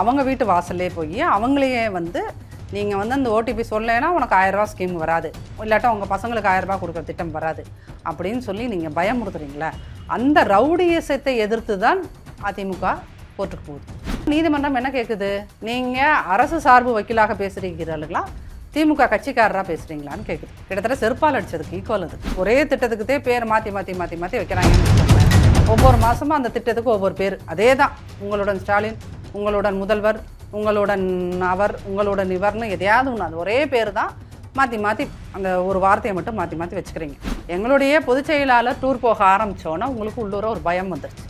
அவங்க வீட்டு வாசல்லே போய் அவங்களையே வந்து நீங்கள் வந்து அந்த ஓடிபி சொல்லலைன்னா உனக்கு ஆயிரரூபா ஸ்கீம் வராது. இல்லாட்டா உங்கள் பசங்களுக்கு ஆயிரரூபா கொடுக்குற திட்டம் வராது. அப்படின்னு சொல்லி நீங்கள் பயமுறுத்துறீங்களே அந்த ரவுடியசத்தை எதிர்த்து தான் அதிமுக கோர்ட்டுக்கு போகுது. நீதிமன்றம் என்ன கேட்குது நீங்கள் அரசு சார்பு வக்கீலாக பேசுகிறீங்களா திமுக கட்சிக்காரராக பேசுகிறீங்களான்னு கேட்குது கிட்டத்தட்ட செருப்பால் அடித்ததுக்கு ஈக்குவல் அது. ஒரே திட்டத்துக்குதே பேர் மாற்றி மாற்றி மாற்றி மாற்றி வைக்கிறாங்கன்னு ஒவ்வொரு மாதமும் அந்த திட்டத்துக்கு ஒவ்வொரு பேர். அதே தான் உங்களுடன் ஸ்டாலின் உங்களுடன் முதல்வர் உங்களுடன் அவர் உங்களுடன் இவர்னு எதையாவது ஒன்று அது ஒரே பேர் தான் மாற்றி மாற்றி அந்த ஒரு வார்த்தையை மட்டும் மாற்றி மாற்றி வச்சுக்கிறீங்க. எங்களுடைய பொதுச் செயலாளர் டூர் போக ஆரம்பித்தோன்னா உங்களுக்கு உள்ளூர ஒரு பயம் வந்துருச்சு.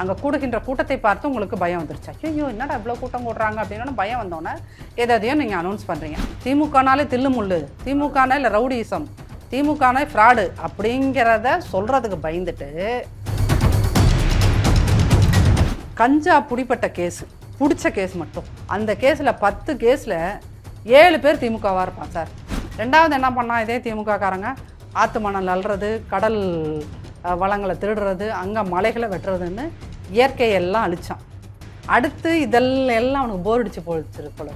அங்கே கூடுகின்ற கூட்டத்தை பார்த்து உங்களுக்கு பயம் வந்துருச்சு. ஐயோ என்னடா இவ்வளோ கூட்டம் கூடுறாங்க அப்படின்னு பயம் வந்தோன்னே எதையோ நீங்கள் அனௌன்ஸ் பண்ணுறீங்க திமுகனாலே தில்லுமுள்ளு திமுகனா இல்லை ரவுடிசம் திமுகனா ஃப்ராடு அப்படிங்கிறத சொல்கிறதுக்கு பயந்துட்டு கஞ்சா பிடிப்பட்ட கேஸ் பிடிச்ச கேஸ் மட்டும். அந்த கேஸில் பத்து கேஸில் ஏழு பேர் திமுகவாக இருப்பான் சார். ரெண்டாவது என்ன பண்ணால் இதே திமுகக்காரங்க ஆற்று மணல் அள்ளுறது கடல் வளங்களை திருடுறது அங்கே மலைகளை வெட்டுறதுன்னு இயற்கையெல்லாம் அழிச்சான். அடுத்து இதெல்லாம் எல்லாம் அவனுக்கு போர் அடித்து போச்சு போல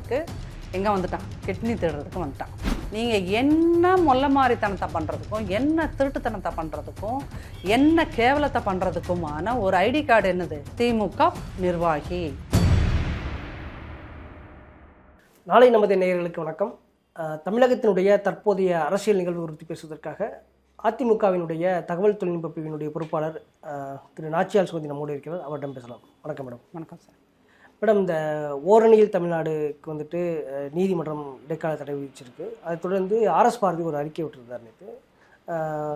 எங்கே வந்துட்டான்? கிட்னி திருடுறதுக்கு வந்துட்டான். நீங்கள் என்ன மொல்ல மாதிரித்தனத்தை பண்ணுறதுக்கும் என்ன திருட்டுத்தனத்தை பண்ணுறதுக்கும் என்ன கேவலத்தை பண்ணுறதுக்குமான ஒரு ஐடி கார்டு என்னது? திமுக நிர்வாகி. நாளை நமது நேயர்களுக்கு வணக்கம். தமிழகத்தினுடைய தற்போதைய அரசியல் நிகழ்வு குறித்து பேசுவதற்காக அதிமுகவினுடைய தகவல் தொழில்நுட்ப பிரிவினுடைய பொறுப்பாளர் திரு நாச்சியால் சோதி நம்மோடு இருக்கிறார். அவரிடம் பேசலாம். வணக்கம் மேடம். வணக்கம் சார். மேடம் இந்த ஓரணியில் தமிழ்நாடுக்கு வந்துட்டு நீதிமன்றம் இடைக்கால தடை விதிச்சிருக்கு. அதை தொடர்ந்து ஆர்எஸ் பாரதி ஒரு அறிக்கை விட்டுருந்தார் நேற்று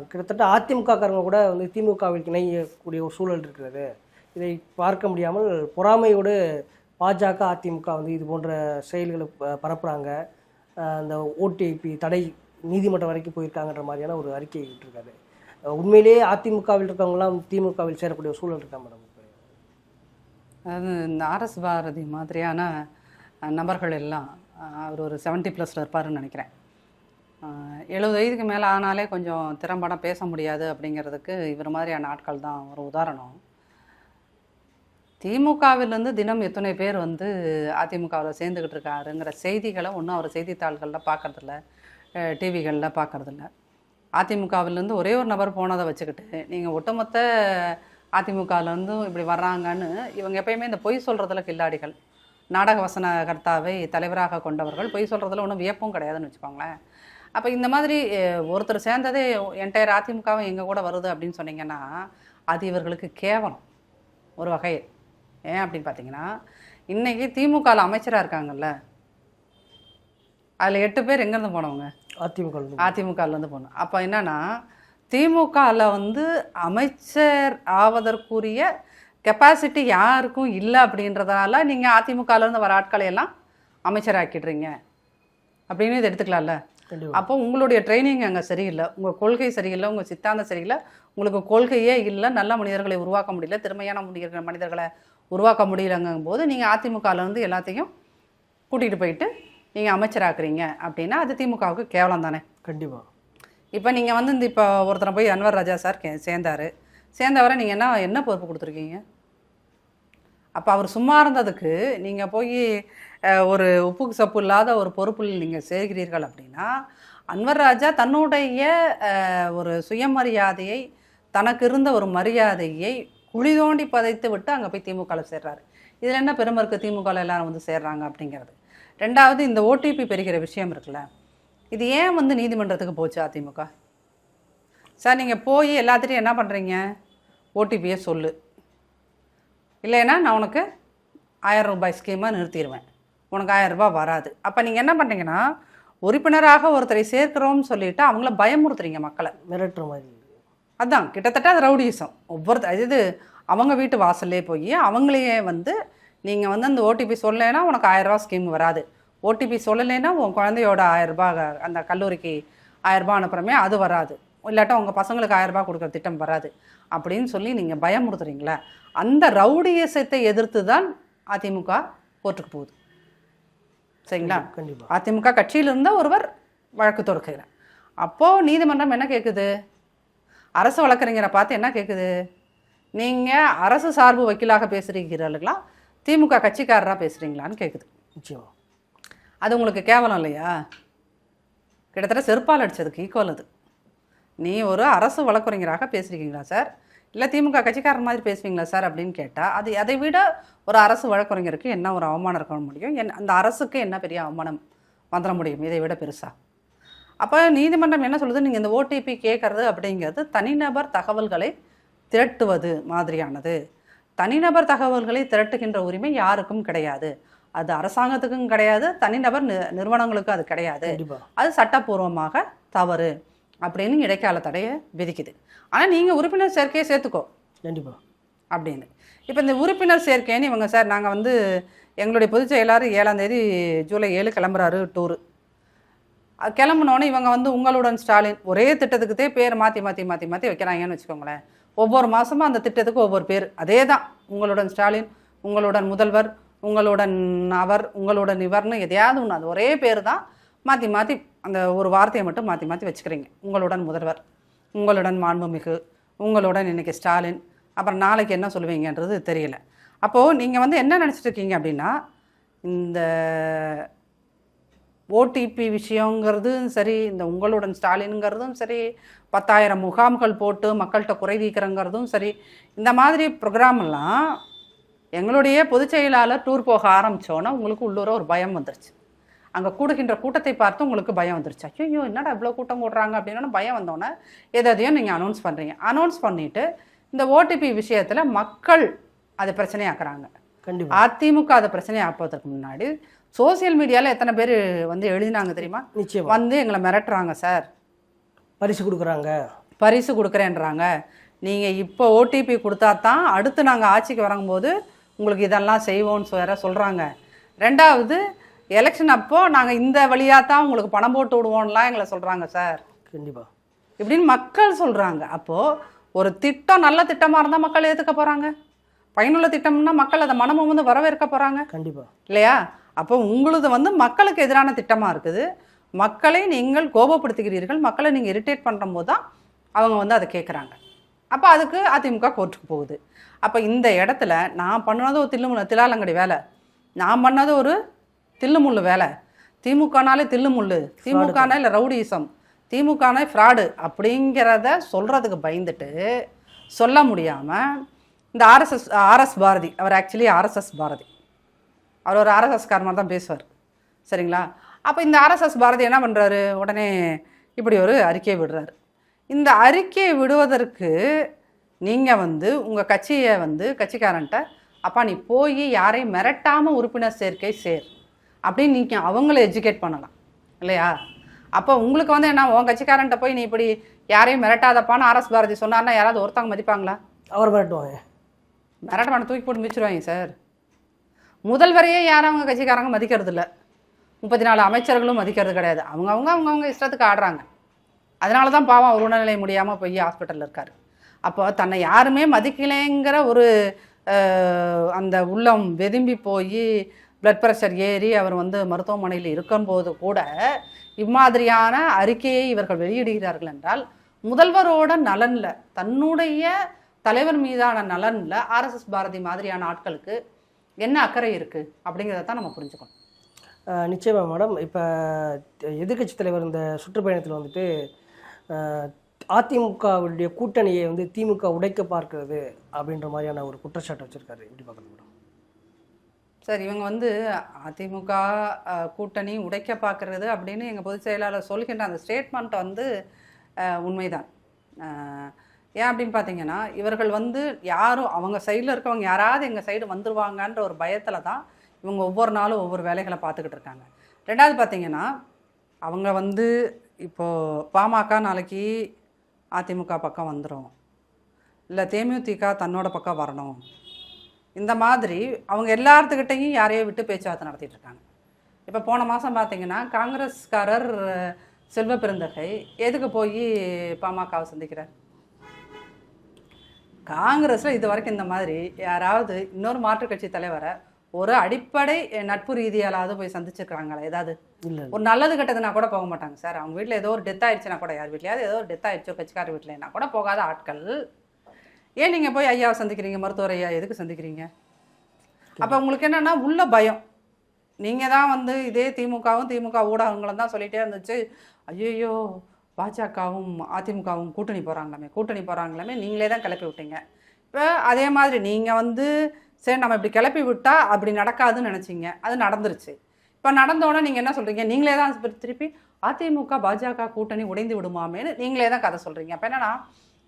கிட்டத்தட்ட அதிமுகக்காரங்க கூட வந்து திமுகவில் இணையக்கூடிய ஒரு சூழல் இருக்கிறது. இதை பார்க்க முடியாமல் பொறாமையோடு பாஜக அதிமுக வந்து இது போன்ற செயல்களை ப- அந்த ஓடிபி தடை நீதிமன்றம் வரைக்கும் போயிருக்காங்கன்ற மாதிரியான ஒரு அறிக்கை விட்டுருக்காரு. உண்மையிலேயே அதிமுகவில் இருக்கவங்களாம் திமுகவில் சேரக்கூடிய சூழல் இருக்கா மேடம்? அதாவது இந்த ஆர்எஸ் பாரதி மாதிரியான நபர்கள் எல்லாம் அவர் ஒரு செவன்ட்டி ப்ளஸில் இருப்பாருன்னு நினைக்கிறேன். எழுபது வயதுக்கு மேலே ஆனாலே கொஞ்சம் திறம்பட பேச முடியாது அப்படிங்கிறதுக்கு இவர் மாதிரியான ஆட்கள் தான் ஒரு உதாரணம். திமுகவிலேருந்து தினம் எத்தனை பேர் வந்து அதிமுகவில் சேர்ந்துக்கிட்டு இருக்காருங்கிற செய்திகளை ஒன்றும் அவர் செய்தித்தாள்களில் பார்க்கறதில்ல டிவிகளில் பார்க்குறதில்ல அதிமுகவிலேருந்து ஒரே ஒரு நபர் போனதை வச்சுக்கிட்டு நீங்கள் ஒட்டுமொத்த அதிமுகவிலேருந்து இப்படி வர்றாங்கன்னு இவங்க எப்பயுமே இந்த பொய் சொல்கிறதுல கில்லாடிகள். நாடக வசனகர்த்தாவை தலைவராக கொண்டவர்கள் பொய் சொல்கிறதுல ஒன்றும் வியப்பும் கிடையாதுன்னு வச்சுக்கோங்களேன். அப்போ இந்த மாதிரி ஒருத்தர் சேர்ந்ததே என்டையர் அதிமுகவும் எங்கள் கூட வருது அப்படின்னு சொன்னீங்கன்னா அது இவர்களுக்கு கேவலம். ஒரு வகையில். ஏன் அப்படின்னு பார்த்தீங்கன்னா இன்றைக்கி திமுகவில் அமைச்சராக இருக்காங்கல்ல? அதில் எட்டு பேர் எங்கேருந்து போனவங்க? அதிமுக அதிமுகலேருந்து போகணும் அப்போ என்னன்னா திமுகவில் வந்து அமைச்சர் ஆவதற்குரிய கெப்பாசிட்டி யாருக்கும் இல்லை அப்படின்றதுனால நீங்கள் அதிமுகலேருந்து வர ஆட்களை எல்லாம் அமைச்சராக்கிடுறீங்க. அப்படின்னு இதை எடுத்துக்கலாம்ல? அப்போ உங்களுடைய ட்ரைனிங் அங்கே சரியில்லை. உங்கள் கொள்கை சரியில்லை. உங்கள் சித்தாந்தம் சரியில்லை. உங்களுக்கு கொள்கையே இல்லை. நல்ல மனிதர்களை உருவாக்க முடியல. திறமையான மனிதர்கள் மனிதர்களை உருவாக்க முடியலங்கும் போது நீங்கள் அதிமுகலேருந்து எல்லாத்தையும் கூட்டிகிட்டு போயிட்டு நீங்கள் அமைச்சராக்குறீங்க. அப்படின்னா அது திமுகவுக்கு கேவலம் தானே? கண்டிப்பா. இப்போ நீங்கள் வந்து இந்த இப்போ ஒருத்தரை போய் அன்வர் ராஜா சார் கே சேர்ந்தார். சேர்ந்தவரை நீங்கள் என்ன என்ன பொறுப்பு கொடுத்துருக்கீங்க? அப்போ அவர் சும்மா இருந்ததுக்கு நீங்கள் போய் ஒரு உப்புக்கு சப்பு இல்லாத ஒரு பொறுப்பில் நீங்கள் சேர்கிறீர்கள் அப்படின்னா அன்வர் ராஜா தன்னுடைய ஒரு சுயமரியாதையை தனக்கு இருந்த ஒரு மரியாதையை குழி தோண்டி பதைத்து விட்டு அங்கே போய் திமுகவில் சேர்றாரு. இதில் என்ன பெருமருக்கு திமுகவில் எல்லாரும் வந்து சேர்றாங்க அப்படிங்கிறது. ரெண்டாவது இந்த ஓடிபி பெறுகிற விஷயம் இருக்குல்ல இது ஏன் வந்து நீதிமன்றத்துக்கு போச்சு அதிமுக? சார் நீங்கள் போய் எல்லாத்திட்டையும் என்ன பண்ணுறீங்க ஓடிபியை சொல்லு. இல்லைன்னா நான் உனக்கு ஆயிரம் ரூபாய் ஸ்கீமாக நிறுத்திடுவேன் உனக்கு ஆயிரம் ரூபாய் வராது. அப்போ நீங்கள் என்ன பண்ணுறீங்கன்னா உறுப்பினராக ஒருத்தரை சேர்க்கிறோம்னு சொல்லிட்டு அவங்கள பயமுறுத்துறீங்க மக்களை. மிரட்டுற மாதிரி அதான் கிட்டத்தட்ட அது ரவுடிசம். ஒவ்வொரு இது அவங்க வீட்டு வாசல்லே போய் அவங்களையே வந்து நீங்கள் வந்து அந்த ஓடிபி சொல்லலைன்னா உனக்கு ஆயிரரூபா ஸ்கீம் வராது. ஓடிபி சொல்லலைன்னா உன் குழந்தையோட ஆயிரரூபா அந்த கல்லூரிக்கு ஆயிரரூபா அனுப்புகிறமே அது வராது. இல்லாட்டா உங்கள் பசங்களுக்கு ஆயிரரூபா கொடுக்குற திட்டம் வராது. அப்படின்னு சொல்லி நீங்கள் பயமுறுத்துறீங்களே அந்த ரவுடியசத்தை எதிர்த்து தான் அதிமுக கோர்ட்டுக்கு போகுது. சரிங்களா? கண்டிப்பா அதிமுக கட்சியில் இருந்த ஒருவர் வழக்கு தொடுக்கிறார் அப்போது நீதிமன்றம் என்ன கேட்குது அரசு வழக்கறிஞரை பார்த்து என்ன கேட்குது நீங்கள் அரசு சார்பு வக்கீலாக பேசுகிறீர்களா திமுக கட்சிக்காரராக பேசுகிறீங்களான்னு கேட்குது நிச்சயமா. அது உங்களுக்கு கேவலம் இல்லையா? கிட்டத்தட்ட செருப்பால் அடித்ததுக்கு ஈக்குவல் அது. நீ ஒரு அரசு வழக்குரைஞராக பேசியிருக்கீங்களா சார் இல்லை திமுக கட்சிக்காரர் மாதிரி பேசுவீங்களா சார் அப்படின்னு கேட்டால் அது அதை விட ஒரு அரசு வழக்குரைஞருக்கு என்ன ஒரு அவமானம் இருக்க முடியும்? என் அந்த அரசுக்கு என்ன பெரிய அவமானம் வந்துட முடியும் இதை விட பெருசாக அப்போ நீதிமன்றம் என்ன சொல்லுது? நீங்கள் இந்த ஓடிபி கேட்குறது அப்படிங்கிறது தனிநபர் தகவல்களை திரட்டுவது மாதிரியானது. தனிநபர் தகவல்களை திரட்டுகின்ற உரிமை யாருக்கும் கிடையாது. அது அரசாங்கத்துக்கும் கிடையாது தனிநபர் நிறுவனங்களுக்கும் அது கிடையாது. அது சட்டப்பூர்வமாக தவறு அப்படின்னு இடைக்கால தடையை விதிக்குது. ஆனால் நீங்கள் உறுப்பினர் சேர்க்கையை சேர்த்துக்கோ. கண்டிப்பா. அப்படின்னு. இப்போ இந்த உறுப்பினர் சேர்க்கைன்னு இவங்க சார் நாங்கள் வந்து எங்களுடைய பொதுச் செயலாளர் ஏழாம் தேதி ஜூலை ஏழு கிளம்புறாரு டூரு. கிளம்புனோன்னே இவங்க வந்து உங்களுடன் ஸ்டாலின் ஒரே திட்டத்துக்குதே பேர் மாற்றி மாற்றி மாற்றி மாற்றி வைக்கிறாங்கன்னு வச்சுக்கோங்களேன். ஒவ்வொரு மாதமும் அந்த திட்டத்துக்கு ஒவ்வொரு பேர். அதே தான் உங்களுடன் ஸ்டாலின் உங்களுடன் முதல்வர் உங்களுடன் அவர் உங்களுடன் இவர்னு எதையாவது ஒன்று அது ஒரே பேர் தான். மாற்றி மாற்றி அந்த ஒரு வார்த்தையை மட்டும் மாற்றி மாற்றி வச்சுக்கிறீங்க. உங்களுடன் முதல்வர் உங்களுடன் மாண்புமிகு உங்களுடன் இன்றைக்கி ஸ்டாலின் அப்புறம் நாளைக்கு என்ன சொல்லுவீங்கன்றது தெரியல. அப்போது நீங்கள் வந்து என்ன நினச்சிட்டு இருக்கீங்க அப்படின்னா இந்த ஓடிபி விஷயங்கிறதும் சரி இந்த உங்களுடன் ஸ்டாலினுங்கிறதும் சரி பத்தாயிரம் முகாம்கள் போட்டு மக்கள்கிட்ட குறை தீர்க்கிறங்கிறதும் சரி இந்த மாதிரி ப்ரோக்ராம் எல்லாம் எங்களுடைய பொதுச் செயலாளர் டூர் போக ஆரம்பித்தோன்னே உங்களுக்கு உள்ளூர ஒரு பயம் வந்துருச்சு. அங்கே கூடுகின்ற கூட்டத்தை பார்த்து உங்களுக்கு பயம் வந்துருச்சு. ஐயோ என்னடா இவ்வளோ கூட்டம் கூடுறாங்க அப்படின்னா பயம் வந்தோன்னே எதையும் நீங்கள் அனௌன்ஸ் பண்ணுறீங்க அனௌன்ஸ் பண்ணிவிட்டு இந்த ஓடிபி விஷயத்தில் மக்கள் அதை பிரச்சனையாக்குறாங்க. கண்டிப்பா. அதிமுக அதை பிரச்சனை ஆப்பதற்கு முன்னாடி சோஷியல் மீடியாவில் எத்தனை பேர் வந்து எழுதினாங்க தெரியுமா? நிச்சயமா. வந்து எங்களை மிரட்டுறாங்க சார். பரிசு கொடுக்குறாங்க. பரிசு கொடுக்குறேன்றாங்க. நீங்கள் இப்போ ஓடிபி கொடுத்தா தான் அடுத்து நாங்கள் ஆட்சிக்கு வரும்போது உங்களுக்கு இதெல்லாம் செய்வோம்னு வேற சொல்கிறாங்க ரெண்டாவது எலெக்ஷன் அப்போ நாங்கள் இந்த வழியாக தான் உங்களுக்கு பணம் போட்டு விடுவோம்லாம் எங்களை சொல்கிறாங்க சார். கண்டிப்பா. இப்படின்னு மக்கள் சொல்கிறாங்க அப்போது ஒரு திட்டம் நல்ல திட்டமாக இருந்தால் மக்கள் ஏற்றுக்க போகிறாங்க பயனுள்ள திட்டம்னா மக்கள் அதை மனமும் வந்து வரவேற்க போகிறாங்க கண்டிப்பா. இல்லையா? அப்போ உங்களுது வந்து மக்களுக்கு எதிரான திட்டமாக இருக்குது. மக்களை நீங்கள் கோபப்படுத்துகிறீர்கள். மக்களை நீங்கள் இரிட்டேட் பண்ணுற போது தான் அவங்க வந்து அதை கேட்குறாங்க அப்போ அதுக்கு அதிமுக கோர்ட்டுக்கு போகுது. அப்போ இந்த இடத்துல நான் பண்ணது ஒரு தில்லுமுள்ள திலாலங்கடி வேலை. நான் பண்ணது ஒரு தில்லுமுள்ளு வேலை. திமுகனாலே தில்லுமுள்ளு திமுகனா இல்லை ரவுடிசம். திமுகனா ஃப்ராடு அப்படிங்கிறத சொல்கிறதுக்கு பயந்துட்டு சொல்ல முடியாமல் இந்த ஆர்எஸ்எஸ் ஆர்எஸ் பாரதி அவர் ஆக்சுவலி ஆர்எஸ்எஸ் பாரதி. அவர் ஒரு ஆர்எஸ்எஸ் காரமாக தான் பேசுவார். சரிங்களா? அப்போ இந்த ஆர்எஸ்எஸ் பாரதி என்ன பண்ணுறாரு உடனே இப்படி ஒரு அறிக்கையை விடுறாரு. இந்த அறிக்கையை விடுவதற்கு நீங்கள் வந்து உங்கள் கட்சியை வந்து கட்சிக்காரன்ட்ட அப்பா நீ போய் யாரையும் மிரட்டாமல் உறுப்பினர் சேர்க்கை சேர். அப்படின்னு நீங்கள் அவங்கள எஜுகேட் பண்ணலாம். இல்லையா? அப்போ உங்களுக்கு வந்து என்ன உன் கட்சிக்காரன்ட்ட போய் நீ இப்படி யாரையும் மிரட்டாதப்பான்னு ஆர்எஸ் பாரதி சொன்னார்னா யாராவது ஒருத்தவங்க மதிப்பாங்களா? அவர் மிரட்டுவாங்க. மிரட்ட மாட்டை தூக்கி போட்டு மிச்சிருவாங்க சார். முதல்வரையே யாரும் அவங்க கட்சிக்காரங்க மதிக்கிறது இல்ல. முப்பத்தி நாலு அமைச்சர்களும் மதிக்கிறது கிடையாது. அவங்க அவங்க அவங்கவுங்க இஷ்டத்துக்கு ஆடுறாங்க. அதனால தான் பாவம் அவர் உடல்நிலை முடியாமல் போய் ஹாஸ்பிட்டலில் இருக்கார். அப்போ தன்னை யாருமே மதிக்கலைங்கிற ஒரு அந்த உள்ளம் வெதும்பி போய் பிளட் ப்ரெஷர் ஏறி அவர் வந்து மருத்துவமனையில் இருக்கும்போது கூட இம்மாதிரியான அறிக்கையை இவர்கள் வெளியிடுகிறார்கள் என்றால் முதல்வரோட நலனில் தன்னுடைய தலைவர் மீதான நலனில் ஆர்எஸ்எஸ் பாரதி மாதிரியான ஆட்களுக்கு என்ன அக்கறை இருக்குது அப்படிங்கிறத தான் நம்ம புரிஞ்சுக்கணும். நிச்சயமாக மேடம். இப்போ எதிர்க்கட்சி தலைவர் இந்த சுற்றுப்பயணத்தில் வந்துட்டு அதிமுகவுடைய கூட்டணியை வந்து திமுக உடைக்க பார்க்கிறது அப்படின்ற மாதிரியான ஒரு குற்றச்சாட்டு வச்சுருக்காரு. எப்படி பார்க்கணும் மேடம்? சார் இவங்க வந்து அதிமுக கூட்டணி உடைக்க பார்க்கறது அப்படின்னு எங்கள் பொதுச் செயலாளர் சொல்கின்ற அந்த ஸ்டேட்மெண்ட் வந்து உண்மைதான். ஏன் அப்படின்னு பார்த்தீங்கன்னா இவர்கள் வந்து யாரும் அவங்க சைடில் இருக்கவங்க யாராவது எங்கள் சைடு வந்துருவாங்கன்ற ஒரு பயத்தில் தான் இவங்க ஒவ்வொரு நாளும் ஒவ்வொரு வேலைகளை பார்த்துக்கிட்டு இருக்காங்க. ரெண்டாவது பார்த்தீங்கன்னா அவங்க வந்து இப்போது பாமக நாளைக்கு அதிமுக பக்கம் வந்துடும் இல்லை தேமுதிக தன்னோட பக்கம் வரணும். இந்த மாதிரி அவங்க எல்லாத்துக்கிட்டையும் யாரையோ விட்டு பேச்சுவார்த்தை நடத்திட்டு இருக்காங்க. இப்போ போன மாதம் பார்த்தீங்கன்னா காங்கிரஸ்காரர் செல்வ பெருந்தகை எதுக்கு போய் பாமகவை சந்திக்கிறார்? காங்கிரஸில் இது வரைக்கும் இந்த மாதிரி யாராவது இன்னொரு மாற்றுக் கட்சி தலைவரை ஒரு அடிப்படை நட்பு ரீதியாலாவது போய் சந்திச்சிருக்காங்களா ஏதாவது? ஒரு நல்லது கெட்டதுனா கூட போக மாட்டாங்க சார். அவங்க வீட்டில் ஏதோ ஒரு டெத் ஆயிடுச்சுனா கூட யார் வீட்லையாவது ஏதோ ஒரு டெத் ஆயிடுச்சோ கட்சிக்கார வீட்டிலனா கூட போகாத ஆட்கள். ஏன் நீங்கள் போய் ஐயாவை சந்திக்கிறீங்க மருத்துவர் ஐயா எதுக்கு சந்திக்கிறீங்க? அப்போ உங்களுக்கு என்னன்னா உள்ள பயம். நீங்கள் தான் வந்து இதே திமுகவும் திமுக ஊடகங்களும் தான் சொல்லிட்டே இருந்துச்சு ஐயோ பாஜகவும் அதிமுகவும் கூட்டணி போகிறாங்களாமே கூட்டணி போகிறாங்களாமே நீங்களே தான் கிளப்பி விட்டீங்க. இப்போ அதே மாதிரி நீங்கள் வந்து சரி நம்ம இப்படி கிளப்பி விட்டால் அப்படி நடக்காதுன்னு நினச்சிங்க. அது நடந்துருச்சு. இப்போ நடந்தோடனே நீங்கள் என்ன சொல்கிறீங்க நீங்களே தான் திருப்பி- அதிமுக பாஜக கூட்டணி உடைந்து விடுமாமேன்னு நீங்களே தான் கதை சொல்கிறீங்க அப்போ என்னன்னா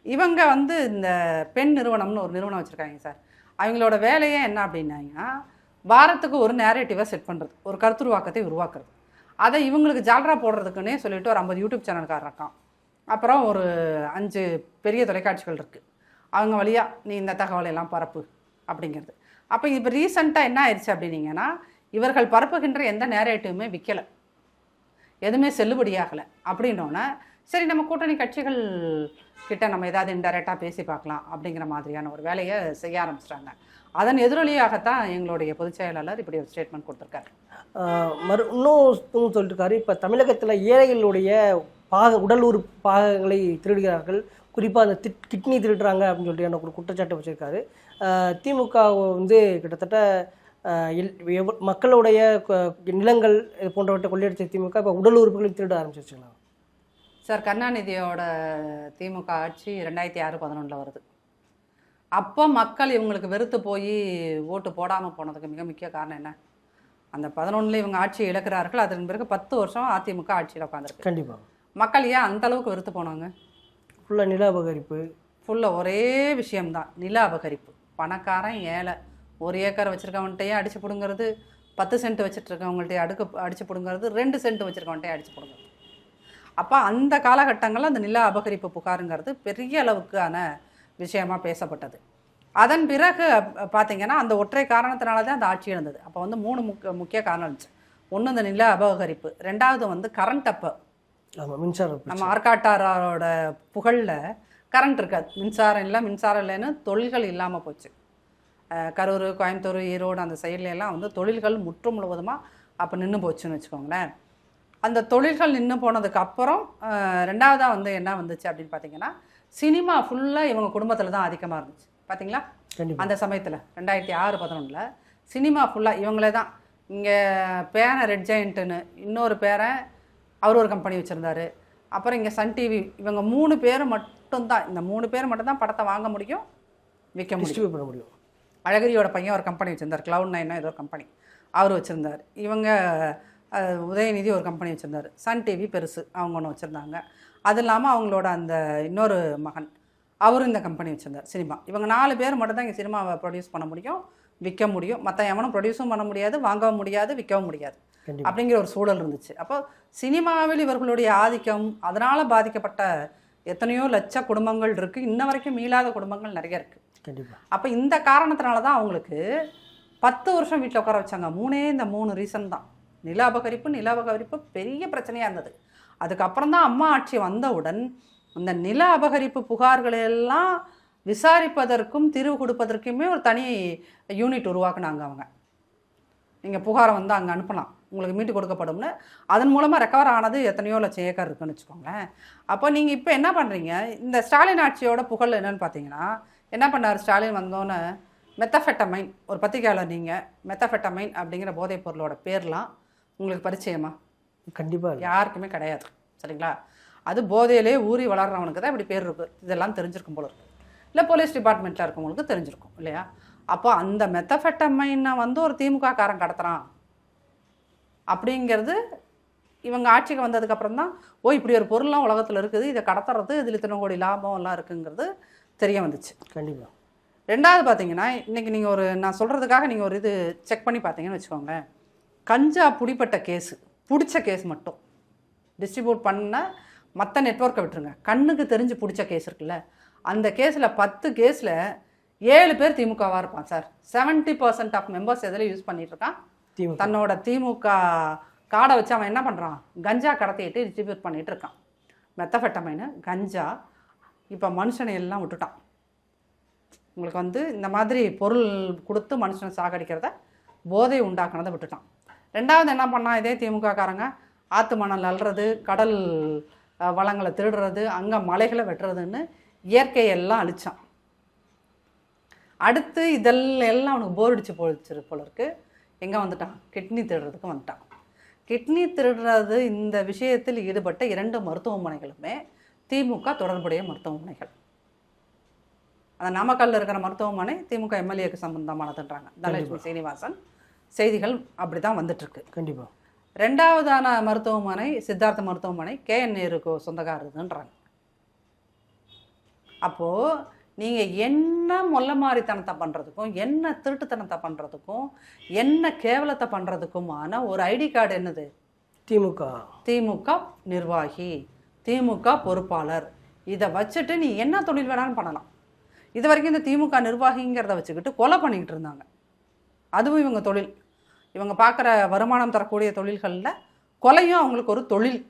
இவங்க வந்து இந்த பெண் நிறுவனம்னு ஒரு நிறுவனம் வச்சுருக்காங்க சார். அவங்களோட வேலையே என்ன அப்படின்னாங்கன்னா வாரத்துக்கு ஒரு நேரேட்டிவாக செட் பண்ணுறது ஒரு கருத்துருவாக்கத்தை உருவாக்குறது. அதை இவங்களுக்கு ஜால்ரா போடுறதுக்குன்னே சொல்லிட்டு ஒரு ஐம்பது யூடியூப் சேனல்காரர் இருக்கான். அப்புறம் ஒரு அஞ்சு பெரிய தொலைக்காட்சிகள் இருக்குது அவங்க வழியாக நீ இந்த தகவலை எல்லாம் பரப்பு அப்படிங்கிறது. அப்போ இப்போ ரீசண்டாக என்ன ஆயிடுச்சு அப்படின்னீங்கன்னா இவர்கள் பரப்புகின்ற எந்த நேரேட்டிவுமே விற்கலை எதுவுமே செல்லுபடியாகலை அப்படின்னோடனே சரி நம்ம கூட்டணி கட்சிகள் கிட்ட நம்ம ஏதாவது இன்டெரக்டாக பேசி பார்க்கலாம் அப்படிங்கிற மாதிரியான ஒரு வேலையை செய்ய ஆரம்பிச்சிட்டாங்க. அதன் எதிரொலியாகத்தான் எங்களுடைய பொதுச் செயலாளர் இப்படி ஒரு ஸ்டேட்மெண்ட் கொடுத்துருக்காரு. மறு இன்னும் சொல்லியிருக்காரு இப்போ தமிழகத்தில் ஏழைகளுடைய பாக உடல் உறுப்பு பாகங்களை திருடுகிறார்கள். குறிப்பாக அந்த திட் கிட்னி திருடுறாங்க அப்படின்னு சொல்லிட்டு எனக்கு ஒரு குற்றச்சாட்டு வச்சுருக்காரு. திமுக வந்து கிட்டத்தட்ட மக்களுடைய நிலங்கள் இது போன்றவற்றை கொள்ளையடிச்ச திமுக இப்போ உடல் உறுப்புகளை திருட ஆரம்பிச்சிருச்சுங்களா? சார் கருணாநிதியோட திமுக ஆட்சி ரெண்டாயிரத்தி ஆறு பதினொன்றில் வருது. அப்போ மக்கள் இவங்களுக்கு வெறுத்து போய் ஓட்டு போடாமல் போனதுக்கு மிக முக்கிய காரணம் என்ன? அந்த பதினொன்றில் இவங்க ஆட்சியை இழக்கிறார்கள். அதன் பிறகு பத்து வருஷம் அதிமுக ஆட்சியில் உட்காந்துருக்கு கண்டிப்பாக மக்கள் ஏன் அந்த அளவுக்கு வெறுத்து போனாங்க? ஃபுல்லாக நில அபகரிப்பு. ஃபுல்லாக ஒரே விஷயம்தான். நில அபகரிப்பு. பணக்காரன் ஏழை. ஒரு ஏக்கர் வச்சுருக்கவன்ட்டையே அடிச்சு பிடுங்கிறது பத்து சென்ட் வச்சுட்டு இருக்கவங்கள்ட்டையே அடுக்கு அடிச்சு பிடுங்கிறது ரெண்டு சென்ட் வச்சுருக்கவன்ட்டையே அடிச்சு பிடுங்கிறது. அப்போ அந்த காலகட்டங்களில் அந்த நில அபகரிப்பு புகாருங்கிறது பெரிய அளவுக்கான விஷயமா பேசப்பட்டது. அதன் பிறகு பார்த்தீங்கன்னா அந்த ஒற்றை காரணத்தினால தான் அந்த ஆட்சி இருந்தது அப்போ வந்து மூணு முக்கிய முக்கிய காரணம் இருந்துச்சு. ஒன்று இந்த நில அபகரிப்பு ரெண்டாவது வந்து கரண்ட் அப்போ. ஆமாம் மின்சார நம்ம ஆர்காட்டாரோட புகழில் கரண்ட் இருக்காது. மின்சாரம் இல்லை மின்சாரம் இல்லைன்னு தொழில்கள் இல்லாமல் போச்சு. கரூர் கோயம்புத்தூர் ஈரோடு அந்த எல்லாம் வந்து தொழில்கள் முற்று முழுவதுமாக அப்போ நின்று போச்சுன்னு வச்சுக்கோங்களேன். அந்த தொழில்கள் நின்று போனதுக்கு அப்புறம் ரெண்டாவதாக வந்து என்ன வந்துச்சு அப்படின்னு பார்த்தீங்கன்னா சினிமா ஃபுல்லாக இவங்க குடும்பத்தில் தான் அதிகமாக இருந்துச்சு. பார்த்தீங்களா அந்த சமயத்தில் ரெண்டாயிரத்தி ஆறு பதினொன்றில் சினிமா ஃபுல்லாக இவங்களே தான். இங்கே பேரன் ரெட் ஜெயண்ட்டுன்னு இன்னொரு பேரன் அவர் ஒரு கம்பெனி வச்சுருந்தாரு. அப்புறம் இங்கே சன் டிவி இவங்க மூணு பேர் மட்டும்தான். இந்த மூணு பேர் மட்டும்தான் படத்தை வாங்க முடியும் விற்க முடியும். பண்ண முடியும். அழகிரியோட பையன் ஒரு கம்பெனி வச்சுருந்தார். க்ளவுட் நைனோ ஏதோ ஒரு கம்பெனி அவர் வச்சுருந்தார். இவங்க உதயநிதி ஒரு கம்பெனி வச்சுருந்தார். சன் டிவி பெருசு அவங்க ஒன்று வச்சுருந்தாங்க. அது இல்லாமல் அவங்களோட அந்த இன்னொரு மகன் அவரும் இந்த கம்பெனி வச்சுருந்தார். சினிமா. இவங்க நாலு பேர் மட்டும்தான் இங்கே சினிமாவை ப்ரொடியூஸ் பண்ண முடியும் விற்க முடியும். மற்ற எவனும் ப்ரொடியூஸும் பண்ண முடியாது வாங்கவும் முடியாது விற்கவும் முடியாது அப்படிங்கிற ஒரு சூழல் இருந்துச்சு. அப்போ சினிமாவில் இவர்களுடைய ஆதிக்கம் அதனால் பாதிக்கப்பட்ட எத்தனையோ லட்ச குடும்பங்கள் இருக்குது இன்ன வரைக்கும் மீளாத குடும்பங்கள் நிறைய இருக்குது கண்டிப்பாக அப்போ இந்த காரணத்தினால தான் அவங்களுக்கு பத்து வருஷம் வீட்டில் உட்கார வச்சாங்க. மூணே இந்த மூணு ரீசன் தான். நில அபகரிப்பு நில அபகரிப்பு பெரிய பிரச்சனையாக இருந்தது. அதுக்கப்புறம் தான் அம்மா ஆட்சி வந்தவுடன் இந்த நில அபகரிப்பு புகார்களை எல்லாம் விசாரிப்பதற்கும் தீர்வு கொடுப்பதற்குமே ஒரு தனி யூனிட் உருவாக்குனாங்க அவங்க. நீங்கள் புகாரை வந்து அங்கே அனுப்பலாம். உங்களுக்கு மீட்டு கொடுக்கப்படும்னு. அதன் மூலமாக ரெக்கவர் ஆனது எத்தனையோ லட்சம் ஏக்கர் இருக்குன்னு வச்சுக்கோங்களேன். அப்போ நீங்கள் இப்போ என்ன பண்ணுறீங்க இந்த ஸ்டாலின் ஆட்சியோட புகழ் என்னன்னு பார்த்தீங்கன்னா என்ன பண்ணார் ஸ்டாலின் வந்தோன்னே மெத்தஃபெட்டமைன் ஒரு பத்திரிகையாளர் நீங்கள் மெத்தஃபெட்டமைன் அப்படிங்கிற போதைப் பொருளோட பேர்லாம் உங்களுக்கு பரிச்சயமா? கண்டிப்பாக யாருக்குமே கிடையாது. சரிங்களா? அது போதையிலே ஊறி வளர்றவனுக்கு தான் இப்படி பேர் இருக்கு. இதெல்லாம் தெரிஞ்சிருக்கும் போல இருக்கு. இல்லை போலீஸ் டிபார்ட்மெண்ட்டில் இருக்கவங்களுக்கு தெரிஞ்சிருக்கும் இல்லையா? அப்போ அந்த மெத்தஃபெட்டமைனை வந்து ஒரு திமுக காரன் கடத்துறான். அப்படிங்கிறது இவங்க ஆட்சிக்கு வந்ததுக்கப்புறம் தான் ஓ இப்படி ஒரு பொருள்லாம் உலகத்தில் இருக்குது இதை கடத்துறது இதில் இத்தனை கோடி லாபம் எல்லாம் இருக்குங்கிறது தெரிய வந்துச்சு. கண்டிப்பாக ரெண்டாவது பார்த்தீங்கன்னா இன்றைக்கி நீங்கள் ஒரு நான் சொல்கிறதுக்காக நீங்கள் ஒரு இது செக் பண்ணி பார்த்தீங்கன்னு வச்சுக்கோங்களேன் கஞ்சா பிடிப்பட்ட கேஸு பிடிச்ச கேஸ் மட்டும். டிஸ்ட்ரிபியூட் பண்ண மற்ற நெட்வொர்க்கை விட்டுருங்க. கண்ணுக்கு தெரிஞ்சு பிடிச்ச கேஸ் இருக்குல்ல அந்த கேஸில் பத்து கேஸில் ஏழு பேர் திமுகவாக இருப்பான் சார். 70% பர்சன்ட் ஆஃப் மெம்பர்ஸ் எதில் யூஸ் பண்ணிட்டு இருக்கான்? தன்னோட திமுக கார்டை வச்சு அவன் என்ன பண்ணுறான் கஞ்சா கடத்திட்டு டிஸ்ட்ரிபியூட் பண்ணிட்டு இருக்கான். மெத்தஃபெட்டமைனு கஞ்சா இப்போ மனுஷனை எல்லாம் விட்டுட்டான். உங்களுக்கு வந்து இந்த மாதிரி பொருள் கொடுத்து மனுஷனை சாகடிக்கிறத போதை உண்டாக்குனதை விட்டுட்டான். ரெண்டாவது என்ன பண்ணான் இதே திமுக காரங்க ஆற்று மணல் அள்ளுறது கடல் வளங்களை திருடுறது அங்கே மலைகளை வெட்டுறதுன்னு இயற்கையெல்லாம் அழிச்சான். அடுத்து இதெல்லாம் எல்லாம் அவனுக்கு போர் அடிச்சு போயிடுச்சு போல இருக்கு. எங்கே வந்துட்டான்? கிட்னி திருடுறதுக்கு வந்துட்டான். கிட்னி திருடுறது இந்த விஷயத்தில் ஈடுபட்ட இரண்டு மருத்துவமனைகளுமே திமுக தொடர்புடைய மருத்துவமனைகள். அந்த நாமக்கல்ல இருக்கிற மருத்துவமனை திமுக எம்எல்ஏக்கு சம்பந்தமானதுன்றாங்க. தனலட்சுமி சீனிவாசன். செய்திகள் அப்படி தான் வந்துட்டுருக்கு. கண்டிப்பாக ரெண்டாவதான மருத்துவமனை சித்தார்த்த மருத்துவமனை கே என் நேருக்கு சொந்தக்காரதுன்றாங்க அப்போது நீங்கள் என்ன மொல்லமாரித்தனத்தை பண்ணுறதுக்கும் என்ன திருட்டுத்தனத்தை பண்ணுறதுக்கும் என்ன கேவலத்தை பண்ணுறதுக்குமான ஒரு ஐடி கார்டு என்னது? திமுக. திமுக நிர்வாகி திமுக பொறுப்பாளர். இதை வச்சுட்டு நீ என்ன தொழில் வேணாலும் பண்ணலாம். இது வரைக்கும் இந்த திமுக நிர்வாகிங்கிறத வச்சுக்கிட்டு கொலை பண்ணிக்கிட்டு இருந்தாங்க. அதுவும் இவங்க தொழில். இவங்க பார்க்குற வருமானம் தரக்கூடிய தொழில்களில் கொலையும் அவங்களுக்கு ஒரு தொழில்.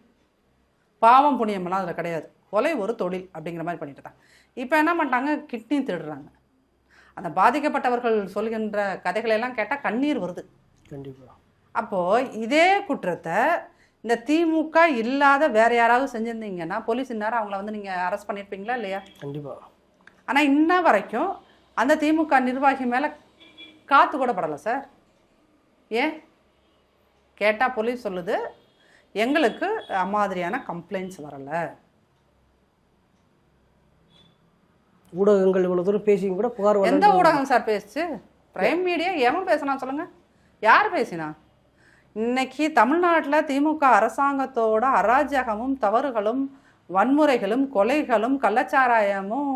பாவம் புண்ணியமெல்லாம் அதில் கிடையாது. கொலை ஒரு தொழில் அப்படிங்கிற மாதிரி பண்ணிட்டு இருந்தாங்க இப்போ என்ன பண்ணிட்டாங்க? கிட்னி திருடுறாங்க. அந்த பாதிக்கப்பட்டவர்கள் சொல்கின்ற கதைகளை எல்லாம் கேட்டால் கண்ணீர் வருது. கண்டிப்பாக அப்போது இதே குற்றத்தை இந்த திமுக இல்லாத வேற யாராவது செஞ்சிருந்தீங்கன்னா போலீஸ் இந்நேரம் அவங்கள வந்து நீங்கள் அரெஸ்ட் பண்ணியிருப்பீங்களா இல்லையா? கண்டிப்பாக ஆனால் இன்ன வரைக்கும் அந்த திமுக நிர்வாகி மேலே காத்து கூட படலை சார். ஏன்? கேட்டால் போலீஸ் சொல்லுது எங்களுக்கு அம்மாதிரியான கம்ப்ளைண்ட்ஸ் வரலை. ஊடகங்கள் இவ்வளோ தூரம் பேசியும் கூட புகார் எந்த ஊடகம் சார் பேசுச்சு? பிரைம் மீடியா எவன் பேசினா சொல்லுங்க. யார் பேசினா? இன்னைக்கு தமிழ்நாட்டில் திமுக அரசாங்கத்தோட அராஜகமும் தவறுகளும் வன்முறைகளும் கொலைகளும் கள்ளச்சாராயமும்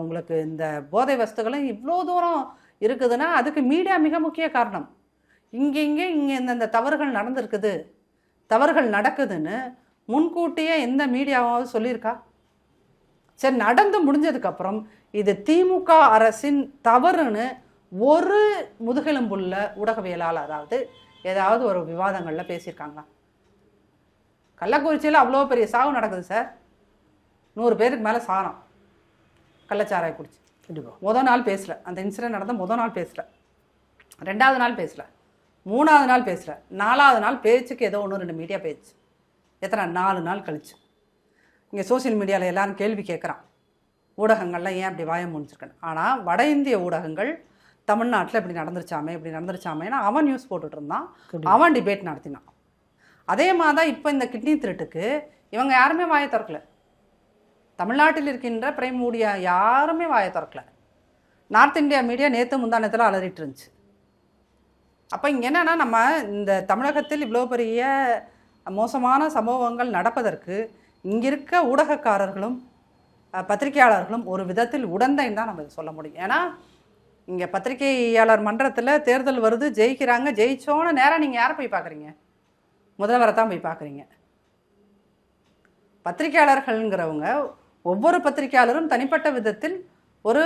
உங்களுக்கு இந்த போதை வஸ்துகளும் இவ்வளோ தூரம் இருக்குதுன்னா அதுக்கு மீடியா மிக முக்கிய காரணம். இங்கே இங்கே இங்கே இந்தந்த தவறுகள் நடந்திருக்குது. தவறுகள் நடக்குதுன்னு முன்கூட்டியே எந்த மீடியாவாவது சொல்லியிருக்கா? சரி நடந்து முடிஞ்சதுக்கப்புறம் இது திமுக அரசின் தவறுன்னு ஒரு முதுகெலும்புள்ள ஊடகவியலாளராவது ஏதாவது ஒரு விவாதங்களில் பேசியிருக்காங்களா? கள்ளக்குறிச்சியில் அவ்வளோ பெரிய சாவு நடக்குது சார். நூறு பேருக்கு மேலே சாரம். கள்ளச்சாராய குடிச்சு. கண்டிப்பாக முத நாள் பேசல. அந்த இன்சிடென்ட் நடந்த முத நாள் பேசல. ரெண்டாவது நாள் பேசல. மூணாவது நாள் பேசல. நாலாவது நாள் பேச்சுக்கு ஏதோ ஒன்று ரெண்டு மீடியா பேச்சு எத்தனை நாலு நாள் கழிச்சு. இங்கே சோஷியல் மீடியாவில் எல்லாரும் கேள்வி கேட்குறான் ஊடகங்கள்லாம் ஏன் அப்படி வாயம் முடிச்சிருக்கேன் ஆனால் வட இந்திய ஊடகங்கள் தமிழ்நாட்டில் இப்படி நடந்துருச்சாமே இப்படி நடந்துருச்சாமேன்னு அவன் நியூஸ் போட்டுட்டு இருந்தான். அவன் டிபேட் நடத்தினான். அதே மாதிரி தான் இப்போ இந்த கிட்னி திருட்டுக்கு இவங்க யாருமே வாயை திறக்கல. தமிழ்நாட்டில் இருக்கின்ற பிரைம் மீடியா யாருமே வாயை திறக்கல. நார்த் இந்தியா மீடியா நேற்று முந்தானத்தில் அலறிட்டு இருந்துச்சு. அப்போ இங்கே என்னன்னா நம்ம இந்த தமிழகத்தில் இவ்வளோ பெரிய மோசமான சம்பவங்கள் நடப்பதற்கு இங்கே இருக்க ஊடகக்காரர்களும் பத்திரிகையாளர்களும் ஒரு விதத்தில் உடந்தைன்னு தான் நம்ம சொல்ல முடியும். ஏன்னா இங்கே பத்திரிகையாளர் மன்றத்தில் தேர்தல் வருது ஜெயிக்கிறாங்க ஜெயிச்சோன்னு நேராக நீங்கள் யாரை போய் பார்க்குறீங்க முதல்வரை தான் போய் பார்க்குறீங்க பத்திரிகையாளர்கள்ங்கிறவங்க ஒவ்வொரு பத்திரிகையாளரும் தனிப்பட்ட விதத்தில் ஒரு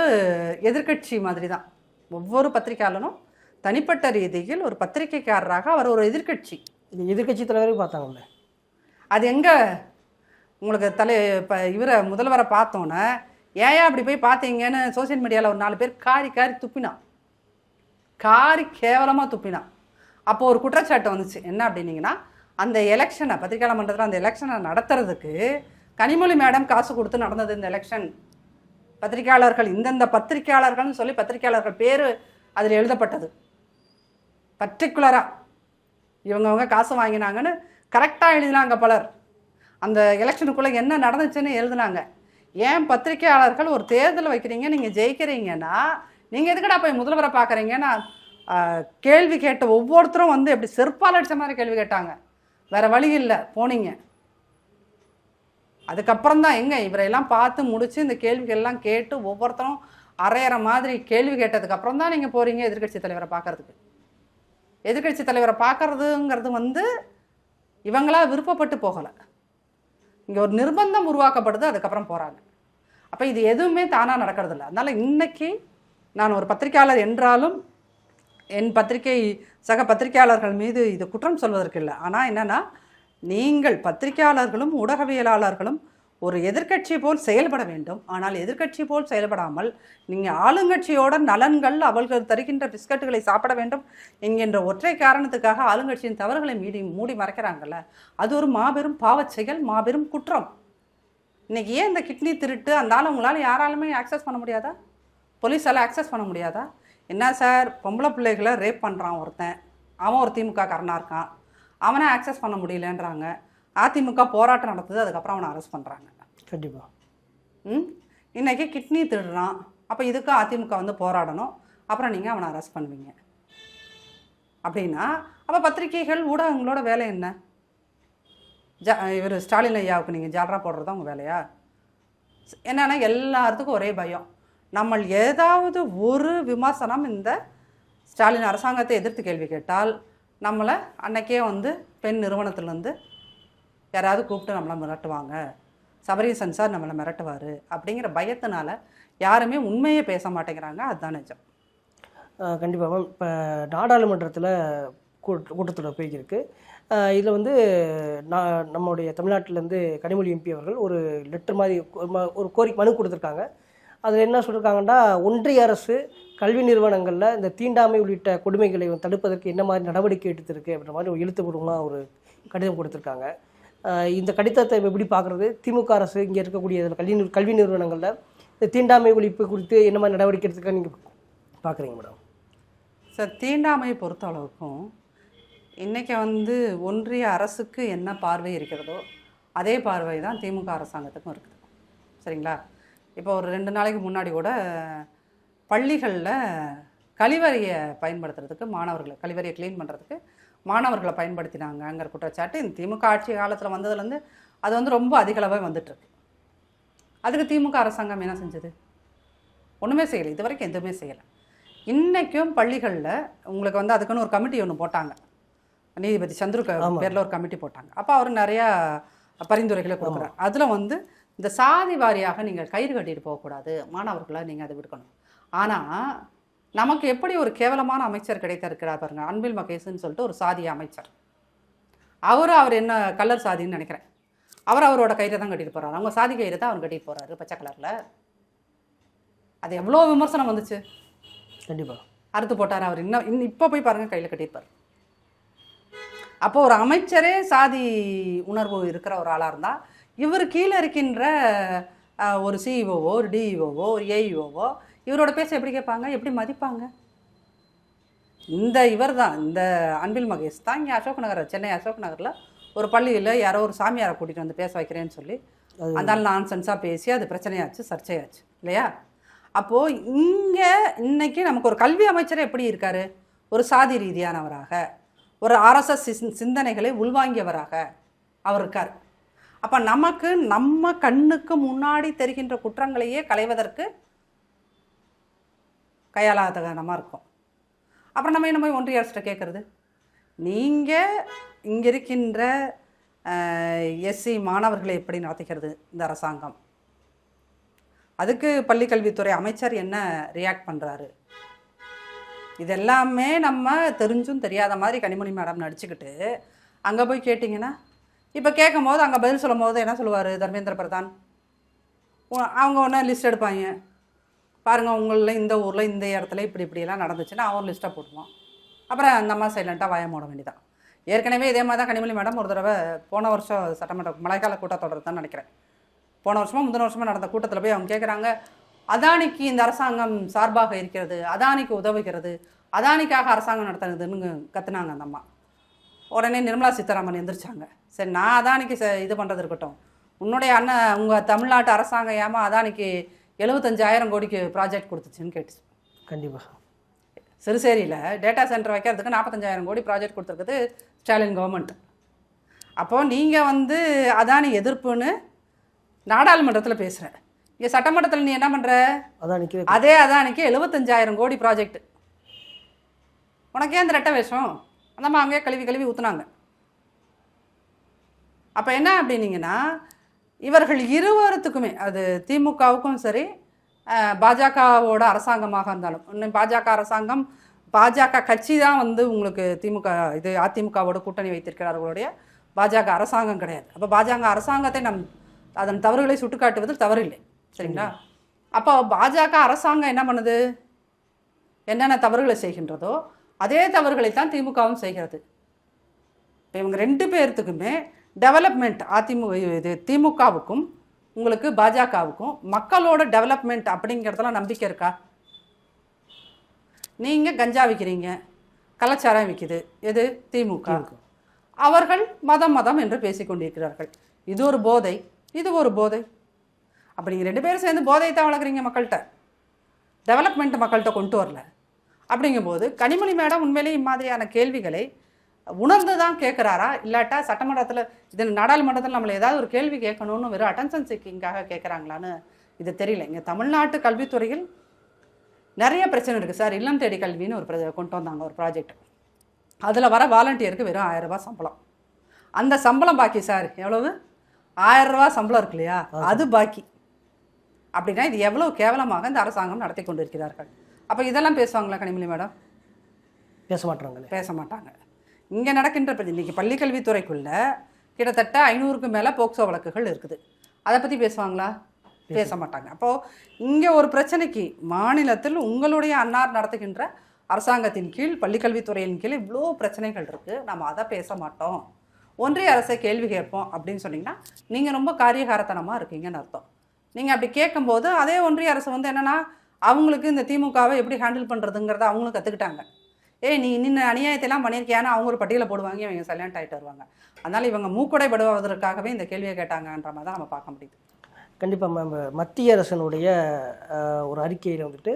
எதிர்க்கட்சி மாதிரி தான். ஒவ்வொரு பத்திரிகையாளரும் தனிப்பட்ட ரீதியில் ஒரு பத்திரிகைக்காரராக அவர் ஒரு எதிர்க்கட்சி. இது எதிர்க்கட்சி தலைவரையும் பார்த்தாங்கல்ல. அது எங்கே உங்களுக்கு தலை இப்போ இவரை முதல்வரை பார்த்தோன்னே ஏன் அப்படி போய் பார்த்தீங்கன்னு? சோஷியல் மீடியாவில் ஒரு நாலு பேர் காரி காரி துப்பினான் காரி கேவலமாக துப்பினான் அப்போது ஒரு குற்றச்சாட்டு வந்துச்சு. என்ன அப்படின்னீங்கன்னா அந்த எலெக்ஷனை பத்திரிகையாளர் மன்றத்தில் அந்த எலெக்ஷனை நடத்துறதுக்கு கனிமொழி மேடம் காசு கொடுத்து நடந்தது இந்த எலெக்ஷன் பத்திரிகையாளர்கள் இந்தந்த பத்திரிகையாளர்கள்னு சொல்லி பத்திரிகையாளர்கள் பேர் அதில் எழுதப்பட்டது. பர்டிகுலராக இவங்கவங்க காசு வாங்கினாங்கன்னு கரெக்டாக எழுதினாங்க பலர். அந்த எலெக்ஷனுக்குள்ளே என்ன நடந்துச்சுன்னு எழுதுனாங்க. ஏன் பத்திரிக்கையாளர்கள் ஒரு தேர்தல் வைக்கிறீங்க நீங்கள் ஜெயிக்கிறீங்கன்னா நீங்கள் எதுக்கடா போய் முதல்வரை பார்க்குறீங்கன்னா கேள்வி கேட்ட ஒவ்வொருத்தரும் வந்து எப்படி செருப்பால் அடித்த மாதிரி கேள்வி கேட்டாங்க. வேறு வழி இல்லை போனீங்க. அதுக்கப்புறம் தான் எங்கே இவரையெல்லாம் பார்த்து முடித்து இந்த கேள்விகள்லாம் கேட்டு ஒவ்வொருத்தரும் அரையிற மாதிரி கேள்வி கேட்டதுக்கப்புறம் தான் நீங்கள் போகிறீங்க எதிர்கட்சி தலைவரை பார்க்குறதுக்கு. எதிர்க்கட்சி தலைவரை பார்க்குறதுங்கிறது வந்து இவங்களா விருப்பப்பட்டு போகலை. இங்கே ஒரு நிர்பந்தம் உருவாக்கப்படுது அதுக்கப்புறம் போகிறாங்க அப்போ இது எதுவுமே தானாக நடக்கிறதில்ல. அதனால் இன்னைக்கு நான் ஒரு பத்திரிக்கையாளர் என்றாலும் என் பத்திரிகை சக பத்திரிகையாளர்கள் மீது இது குற்றம் சொல்வதற்கு இல்லை. ஆனால் என்னென்னா நீங்கள் பத்திரிகையாளர்களும் ஊடகவியலாளர்களும் ஒரு எதிர்க்கட்சி போல் செயல்பட வேண்டும். ஆனால் எதிர்க்கட்சி போல் செயல்படாமல் நீங்கள் ஆளுங்கட்சியோட நலன்கள் அவர்கள் தருகின்ற பிஸ்கட்டுகளை சாப்பிட வேண்டும் என்கின்ற ஒற்றை காரணத்துக்காக ஆளுங்கட்சியின் தவறுகளை மீடி மூடி மறைக்கிறாங்கல்ல? அது ஒரு மாபெரும் பாவச் செயல் மாபெரும் குற்றம். இன்னைக்கு ஏன் இந்த கிட்னி திருட்டு? அதனால் உங்களால் யாராலுமே ஆக்சஸ் பண்ண முடியாதா? போலீஸால் ஆக்சஸ் பண்ண முடியாதா? என்ன சார்? பொம்பளை பிள்ளைகளை ரேப் பண்ணுறான் ஒருத்தன். அவன் ஒரு திமுக காரனாக இருக்கான். அவனை ஆக்சஸ் பண்ண முடியலன்றாங்க. அதிமுக போராட்டம் நடத்துது அதுக்கப்புறம் அவனை அரெஸ்ட் பண்ணுறாங்க கண்டிப்பாக ம்? இன்னைக்கு கிட்னி திருடுறான். அப்போ இதுக்கு அதிமுக வந்து போராடணும். அப்புறம் நீங்கள் அவனை அரெஸ்ட் பண்ணுவீங்க. அப்படின்னா அப்போ பத்திரிகைகள் ஊடகங்களோட வேலை என்ன? ஜ இவர் ஸ்டாலின் ஐயாவுக்கு நீங்கள் ஜாலரா போடுறது உங்கள் வேலையா? என்னன்னா எல்லாத்துக்கும் ஒரே பயம். நம்ம ஏதாவது ஒரு விமர்சனம் இந்த ஸ்டாலின் அரசாங்கத்தை எதிர்த்து கேள்வி கேட்டால் நம்மளை அன்னைக்கே வந்து பெண் நிறுவனத்துலேருந்து யாராவது கூப்பிட்டு நம்மளை மிரட்டுவாங்க. சபரீசன் சார் நம்மளை மிரட்டுவார். அப்படிங்கிற பயத்தினால யாருமே உண்மையே பேச மாட்டேங்கிறாங்க. அதுதான் நிஜம். கண்டிப்பாக மேம் இப்போ நாடாளுமன்றத்தில் கூட்டத்தொடர் போய்க்கிருக்கு. இதில் வந்து நான் நம்மளுடைய தமிழ்நாட்டிலேருந்து கனிமொழி எம்பி அவர்கள் ஒரு லெட்டர் மாதிரி ஒரு கோரிக்கை மனு கொடுத்துருக்காங்க. அதில் என்ன சொல்லியிருக்காங்கன்னா ஒன்றிய அரசு கல்வி நிறுவனங்களில் இந்த தீண்டாமை உள்ளிட்ட கொடுமைகளை தடுப்பதற்கு என்ன மாதிரி நடவடிக்கை எடுத்திருக்கு அப்படின்ற மாதிரி ஒரு எழுத்துப்பூர்வமாக ஒரு கடிதம் கொடுத்துருக்காங்க. இந்த கடிதத்தை எப்படி பார்க்குறது? திமுக அரசு இங்கே இருக்கக்கூடிய கல்வி கல்வி நிறுவனங்களில் இந்த தீண்டாமை ஒழிப்பு குறித்து என்ன மாதிரி நடவடிக்கை எடுத்துக்க நீங்கள் பார்க்குறீங்க மேடம்? சார் தீண்டாமையை பொறுத்த அளவுக்கும் இன்றைக்கி வந்து ஒன்றிய அரசுக்கு என்ன பார்வை இருக்கிறதோ அதே பார்வை தான் திமுக அரசாங்கத்துக்கும் இருக்குது. சரிங்களா? இப்போ ஒரு ரெண்டு நாளைக்கு முன்னாடி கூட பள்ளிகளில் கழிவறையை பயன்படுத்துறதுக்கு மாணவர்களை கழிவறையை க்ளீன் பண்ணுறதுக்கு மாணவர்களை பயன்படுத்தினாங்கங்கிற குற்றச்சாட்டு. இந்த திமுக ஆட்சி காலத்தில் வந்ததுலேருந்து அது வந்து ரொம்ப அதிகளவாக வந்துட்டுருக்கு. அதுக்கு திமுக அரசாங்கம் என்ன செஞ்சது? ஒன்றுமே செய்யலை. இது வரைக்கும் எதுவுமே செய்யலை. இன்றைக்கும் பள்ளிகளில் உங்களுக்கு வந்து அதுக்குன்னு ஒரு கமிட்டி ஒன்று போட்டாங்க. நீதிபதி சந்துரு ஆமா. பேரில் ஒரு கமிட்டி போட்டாங்க. அப்போ அவர் நிறையா பரிந்துரைகளை கொடுக்குறாரு. அதில் வந்து இந்த சாதி வாரியாக நீங்கள் கயிறு கட்டிட்டு போகக்கூடாது. மாணவர்களை நீங்கள் அதை விடுக்கணும் ஆனால் நமக்கு எப்படி ஒரு கேவலமான அமைச்சர் கிடைத்திருக்கிறார் பாருங்க அன்பில் மகேஷ்னு சொல்லிட்டு ஒரு சாதி அமைச்சர். அவர் அவர் என்ன கலர் சாதின்னு நினைக்கிறேன். அவர் அவரோட கயிறை தான் கட்டிட்டு போறாரு. அவங்க சாதி கயிறு தான் அவர் கட்டிட்டு போறாரு பச்சை கலரில். அது எவ்வளோ விமர்சனம் வந்துச்சு. கண்டிப்பாக அறுத்து போட்டார் அவர். இன்னும் இன்னும் இப்போ போய் பாருங்க கையில் கட்டியிருப்பார். அப்போ ஒரு அமைச்சரே சாதி உணர்வு இருக்கிற ஒரு ஆளாக இருந்தால் இவர் கீழே இருக்கின்ற ஒரு சிஇஓவோ ஒரு டிஇஓவோ ஒரு ஏஇஓவோ இவரோட பேச எப்படி கேட்பாங்க? எப்படி மதிப்பாங்க? இந்த இவர் தான் இந்த அன்பில் மகேஷ் தான் இங்கே அசோக் நகர் சென்னை அசோக் நகரில் ஒரு பள்ளியில் யாரோ ஒரு சாமியாரை கூட்டிகிட்டு வந்து பேச வைக்கிறேன்னு சொல்லி அது அந்த நான்சென்ஸாக பேசி அது பிரச்சனையாச்சு சர்ச்சையாச்சு இல்லையா? அப்போது இங்கே இன்னைக்கு நமக்கு ஒரு கல்வி அமைச்சர் எப்படி இருக்காரு? ஒரு சாதி ரீதியானவராக ஒரு ஆர்எஸ்எஸ் சிந்- சிந்தனைகளை உள்வாங்கியவராக அவர் இருக்கார். அப்போ நமக்கு நம்ம கண்ணுக்கு முன்னாடி தெரிகின்ற குற்றங்களையே களைவதற்கு கையாளாதகனமாக இருக்கும். அப்புறம் நம்ம என்ன போய் ஒன்றிய அரசிட்ட கேட்குறது? நீங்கள் இங்கே இருக்கின்ற எஸ்சி மாணவர்களை எப்படி நடத்துகிறது இந்த அரசாங்கம்? அதுக்கு பள்ளிக்கல்வித்துறை அமைச்சர் என்ன ரியாக்ட் பண்ணுறாரு இதெல்லாமே நம்ம தெரிஞ்சும் தெரியாத மாதிரி கனிமொழி மேடம் நடிச்சுக்கிட்டு அங்கே போய் கேட்டிங்கன்னா இப்போ கேட்கும்போது அங்கே பதில் சொல்லும் போது என்ன சொல்லுவார் தர்மேந்திர பிரதான்? அவங்க ஒன்றா லிஸ்ட் எடுப்பாங்க. பாருங்கள் உங்களில் இந்த ஊரில் இந்த இடத்துல இப்படி இப்படியெல்லாம் நடந்துச்சுன்னா அவன் லிஸ்ட்டாக போட்டுவான் அப்புறம் அந்த அம்மா சைலண்ட்டாக வாய மூட வேண்டியதான் ஏற்கனவே இதே மாதிரி தான் கனிமொழி மேடம் ஒரு தடவை போன வருஷம் சட்டமன்ற மழைக்கால கூட்டத்தொடர் தான் நினைக்கிறேன். போன வருஷமாக முந்தின வருஷமாக நடந்த கூட்டத்தில் போய் அவங்க கேட்குறாங்க அதானிக்கு இந்த அரசாங்கம் சார்பாக இருக்கிறது அதானிக்கு உதவுகிறது அதானிக்காக அரசாங்கம் நடத்துனதுன்னு கத்துனாங்க அந்த அம்மா. உடனே நிர்மலா சீதாராமன் எந்திரிச்சாங்க. சரி நான் அதானிக்கு ச- இது பண்ணுறது இருக்கட்டும். உன்னுடைய அண்ணன் உங்கள் தமிழ்நாட்டு அரசாங்கம் ஏமா அதானிக்கு எழுபத்தஞ்சாயிரம் கோடிக்கு ப்ராஜெக்ட் கொடுத்துச்சுன்னு கேட்டுச்சு. கண்டிப்பாக சிறுசேரியில் டேட்டா சென்டர் வைக்கிறதுக்கு நாற்பத்தஞ்சாயிரம் கோடி ப்ராஜெக்ட் கொடுத்துருக்குது ஸ்டாலின் கவர்மெண்ட் அப்போது நீங்கள் வந்து அதானி எதிர்ப்புன்னு நாடாளுமன்றத்தில் பேசுகிற இங்கே சட்டமன்றத்தில் நீ என்ன பண்ணுற அதான் நிற்கிது அதே அதானிக்கு எழுபத்தஞ்சாயிரம் கோடி ப்ராஜெக்ட் உனக்கே அந்த ரெட்டை வேஷம்? அந்த அம்மா அங்கேயே கழுவி கழுவி ஊற்றுனாங்க அப்போ என்ன அப்படின்னீங்கன்னா இவர்கள் இருவருத்துக்குமே அது திமுகவுக்கும் சரி பாஜகவோட அரசாங்கமாக இருந்தாலும். இன்னும் பாஜக அரசாங்கம் பாஜக கட்சி தான் வந்து உங்களுக்கு திமுக இது அதிமுகவோட கூட்டணி வைத்திருக்கிறார்களுடைய பாஜக அரசாங்கம் கிடையாது. அப்போ பாஜக அரசாங்கத்தை நம் அதன் தவறுகளை சுட்டிக்காட்டுவதில் தவறில்லை. சரிங்களா? அப்போ பாஜக அரசாங்கம் என்ன பண்ணுது? என்னென்ன தவறுகளை செய்கின்றதோ அதே தவறுகளை தான் திமுகவும் செய்கிறது. இப்போ இவங்க ரெண்டு பேர்த்துக்குமே டெவலப்மெண்ட் அதிமுக இது திமுகவுக்கும் உங்களுக்கு பாஜகவுக்கும் மக்களோட டெவலப்மெண்ட் அப்படிங்கிறதுல நம்பிக்கை இருக்கா? நீங்கள் கஞ்சா விற்கிறீங்க கலாச்சாரம் விற்கிது எது? திமுக. அவர்கள் மதம் மதம் என்று பேசிக் கொண்டிருக்கிறார்கள். இது ஒரு போதை இது ஒரு போதை. அப்போ நீங்கள் ரெண்டு பேரும் சேர்ந்து போதை தான் வளர்க்குறீங்க மக்கள்கிட்ட. டெவலப்மெண்ட் மக்கள்கிட்ட கொண்டு வரல. அப்படிங்கும்போது கனிமொழி மேடம் உண்மையிலேயே இம்மாதிரியான கேள்விகளை உணர்ந்து தான் கேட்குறாரா இல்லாட்டா சட்டமன்றத்தில் இது நாடாளுமன்றத்தில் நம்மளை ஏதாவது ஒரு கேள்வி கேட்கணும்னு வெறும் அட்டென்ஷன் சீக்கிங்காக கேட்குறாங்களான்னு இது தெரியல. இங்கே தமிழ்நாட்டு கல்வித்துறையில் நிறைய பிரச்சனை இருக்குது சார். இல்லம் தேடி கல்வின்னு ஒரு கொண்டு வந்தாங்க ஒரு ப்ராஜெக்ட் அதில் வர வாலண்டியருக்கு வெறும் ஆயிரம் ரூபாய் சம்பளம். அந்த சம்பளம் பாக்கி சார் எவ்வளவு? ஆயிரம் ரூபாய் சம்பளம் இருக்கு இல்லையா? அது பாக்கி. அப்படின்னா இது எவ்வளவு கேவலமாக இந்த அரசாங்கம் நடத்தி கொண்டிருக்கிறார்கள். அப்போ இதெல்லாம் பேசுவாங்களா கனிமொழி மேடம்? பேச மாட்டாங்களே பேச மாட்டாங்க. இங்கே நடக்கின்ற இன்னைக்கு பள்ளிக்கல்வித்துறைக்குள்ள கிட்டத்தட்ட ஐநூறுக்கு மேலே போக்சோ வழக்குகள் இருக்குது. அதை பற்றி பேசுவாங்களா? பேச மாட்டாங்க. அப்போது இங்கே ஒரு பிரச்சனைக்கு மாநிலத்தில் உங்களுடைய அன்னார் நடத்துகின்ற அரசாங்கத்தின் கீழ் பள்ளிக்கல்வித்துறையின் கீழ் இவ்வளோ பிரச்சனைகள் இருக்குது நம்ம அதை பேச மாட்டோம். ஒன்றிய அரசை கேள்வி கேட்போம் அப்படின்னு சொன்னீங்கன்னா நீங்கள் ரொம்ப காரியகாரத்தனமாக இருக்கீங்கன்னு அர்த்தம். நீங்கள் அப்படி கேட்கும்போது அதே ஒன்றிய அரசு வந்து என்னென்னா அவங்களுக்கு இந்த திமுகவை எப்படி ஹேண்டில் பண்ணுறதுங்கிறத அவங்களும் கற்றுக்கிட்டாங்க ஏய் நீ இன்ன அநியாயத்தைலாம் பண்ணியிருக்கியான்னு அவங்க ஒரு பட்டியலை போடுவாங்க. இவங்க சைலண்ட் ஆகிட்டு வருவாங்க. அதனால் இவங்க மூக்குடைப்படுவதற்காகவே இந்த கேள்வியை கேட்டாங்கன்ற மாதிரி தான் நம்ம பார்க்க முடியுது. கண்டிப்பாக மேம். மத்திய அரசனுடைய ஒரு அறிக்கையில் வந்துட்டு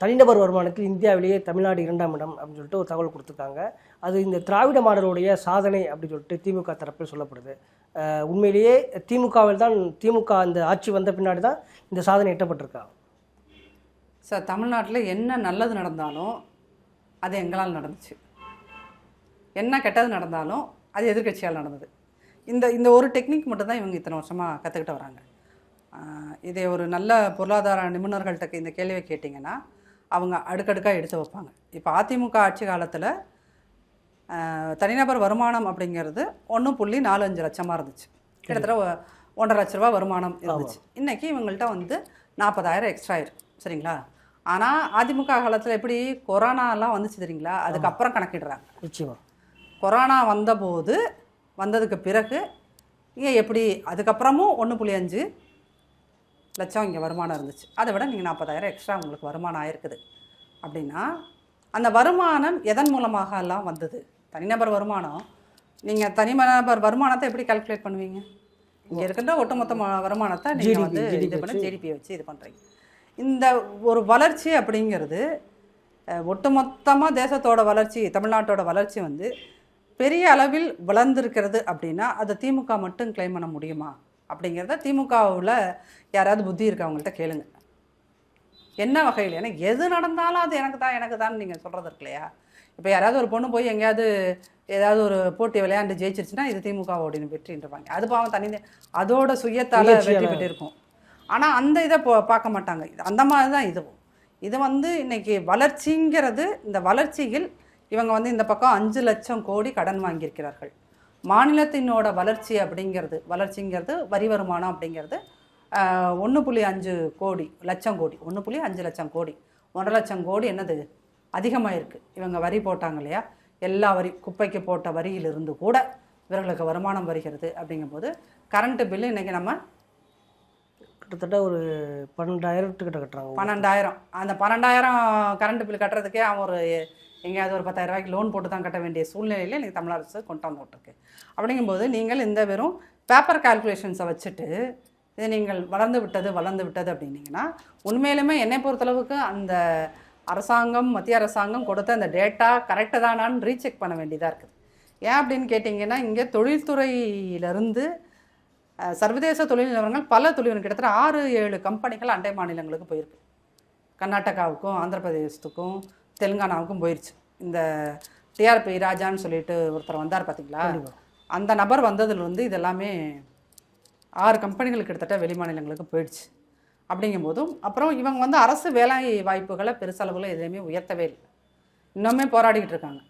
தனிநபர் வருமானத்தில் இந்தியாவிலேயே தமிழ்நாடு இரண்டாம் இடம் அப்படின்னு சொல்லிட்டு ஒரு தகவல் கொடுத்துருக்காங்க. அது இந்த திராவிட மாடலுடைய சாதனை அப்படின்னு சொல்லிட்டு திமுக தரப்பில் சொல்லப்படுது. உண்மையிலேயே திமுகவில் தான் திமுக அந்த ஆட்சி வந்த பின்னாடி தான் இந்த சாதனை எட்டப்பட்டிருக்கா? சார் தமிழ்நாட்டில் என்ன நல்லது நடந்தாலும் அது எங்களால் நடந்துச்சு. என்ன கெட்டது நடந்தாலும் அது எதிர்க்கட்சியால் நடந்தது. இந்த இந்த ஒரு டெக்னிக் மட்டும்தான் இவங்க இத்தனை வருஷமாக கற்றுக்கிட்டு வராங்க. இதை ஒரு நல்ல பொருளாதார நிபுணர்கள்ட்ட இந்த கேள்வியை கேட்டிங்கன்னா அவங்க அடுக்கடுக்காக எடுத்து வைப்பாங்க. இப்போ அதிமுக ஆட்சி காலத்தில் தனிநபர் வருமானம் அப்படிங்கிறது ஒன்று புள்ளி நாலு அஞ்சு லட்சமாக இருந்துச்சு. கிட்டத்தட்ட ஒன்றரை லட்ச ரூபா வருமானம் இருந்துச்சு. இன்னைக்கு இவங்கள்ட்ட வந்து நாற்பதாயிரம் எக்ஸ்ட்ரா ஆயிரும் சரிங்களா? ஆனால் அதிமுக காலத்தில் எப்படி கொரோனாலாம் வந்துச்சு தெரியுங்களா? அதுக்கப்புறம் கணக்கிடுறாங்க. நிச்சயமா. கொரோனா வந்தபோது வந்ததுக்கு பிறகு இங்கே எப்படி அதுக்கப்புறமும் ஒன்று புள்ளி அஞ்சு லட்சம் இங்கே வருமானம் இருந்துச்சு. அதை விட நீங்கள் நாற்பதாயிரம் எக்ஸ்ட்ரா உங்களுக்கு வருமானம் ஆயிருக்குது. அப்படின்னா அந்த வருமானம் எதன் மூலமாக எல்லாம் வந்தது? தனிநபர் வருமானம். நீங்கள் தனிநபர் வருமானத்தை எப்படி கால்குலேட் பண்ணுவீங்க? இங்கே இருக்கின்ற ஒட்டுமொத்த வருமானத்தை நீங்கள் வந்து இது பண்ணி ஜிடிபி வச்சு இது பண்ணுறீங்க இந்த ஒரு வளர்ச்சி அப்படிங்கிறது ஒட்டுமொத்தமாக தேசத்தோட வளர்ச்சி தமிழ்நாட்டோட வளர்ச்சி வந்து பெரிய அளவில் வளர்ந்துருக்கிறது அப்படின்னா அதை திமுக மட்டும் கிளைம் பண்ண முடியுமா? அப்படிங்கிறத திமுகவில் யாராவது புத்தி இருக்கவங்கள்ட்ட கேளுங்க. என்ன வகையில்? ஏன்னா எது நடந்தாலும் அது எனக்கு தான் எனக்கு தான் நீங்கள் சொல்கிறது இருக்கு இல்லையா? இப்போ யாராவது ஒரு பொண்ணு போய் எங்கேயாவது ஏதாவது ஒரு போட்டி விளையாண்டு ஜெயிச்சிருச்சுன்னா இது திமுகவோட வெற்றின்றவாங்க அது பாவம் தனி அதோட சுயத்தால் வெற்றி முயற்சியால. ஆனால் அந்த இதை போ பார்க்க மாட்டாங்க. இது அந்த மாதிரி தான் இதுவும் இது வந்து இன்றைக்கி வளர்ச்சிங்கிறது இந்த வளர்ச்சியில் இவங்க வந்து இந்த பக்கம் அஞ்சு லட்சம் கோடி கடன் வாங்கியிருக்கிறார்கள். மாநிலத்தினோட வளர்ச்சி அப்படிங்கிறது வளர்ச்சிங்கிறது வரி வருமானம் அப்படிங்கிறது ஒன்று புள்ளி அஞ்சு கோடி லட்சம் கோடி ஒன்று புள்ளி அஞ்சு லட்சம் கோடி ஒன்றரை லட்சம் கோடி என்னது? அதிகமாக இருக்குது இவங்க வரி போட்டாங்க இல்லையா? எல்லா வரி குப்பைக்கு போட்ட வரியிலிருந்து கூட இவர்களுக்கு வருமானம் வருகிறது அப்படிங்கும்போது கரண்ட்டு பில்லு இன்றைக்கி நம்ம கிட்டத்தட்ட ஒரு பன்னெண்டாயிரம் கிட்ட கட்டுறாங்க. பன்னெண்டாயிரம். அந்த பன்னெண்டாயிரம் கரண்ட் பில் கட்டுறதுக்கே அவன் ஒரு எங்கேயாவது ஒரு பத்தாயிரம் ரூபாய்க்கு லோன் போட்டு தான் கட்ட வேண்டிய சூழ்நிலையில் எனக்கு தமிழ் அரசு கொண்டு வந்து விட்டுருக்கு. அப்படிங்கும்போது நீங்கள் இந்த வெறும் பேப்பர் கால்குலேஷன்ஸை வச்சுட்டு இது நீங்கள் வளர்ந்து விட்டது வளர்ந்து விட்டது அப்படின்னீங்கன்னா உண்மையிலுமே என்னை பொறுத்தளவுக்கு அந்த அரசாங்கம் மத்திய அரசாங்கம் கொடுத்த அந்த டேட்டா கரெக்டு தானான்னு ரீசெக் பண்ண வேண்டியதாக இருக்குது. ஏன் அப்படின்னு கேட்டிங்கன்னா இங்கே தொழில்துறையிலிருந்து சர்வதேச தொழில் நிறுவனங்கள் பல தொழில் கிட்டத்தட்ட ஆறு ஏழு கம்பெனிகள் அண்டை மாநிலங்களுக்கு போயிருக்கு. கர்நாடகாவுக்கும் ஆந்திர பிரதேசத்துக்கும் தெலுங்கானாவுக்கும் போயிடுச்சு இந்த டிஆர்பி ராஜான்னு சொல்லிட்டு ஒருத்தர் வந்தார் பார்த்தீங்களா. அந்த நபர் வந்ததுலேருந்து இதெல்லாமே ஆறு கம்பெனிகள் கிட்டத்தட்ட வெளி மாநிலங்களுக்கு போயிடுச்சு. அப்படிங்கும்போதும் அப்புறம் இவங்க வந்து அரசு வேலை வாய்ப்புகளை பெருசளவில் எதுலையுமே உயர்த்தவே இல்லை. இன்னுமே போராடிக்கிட்டு இருக்காங்க.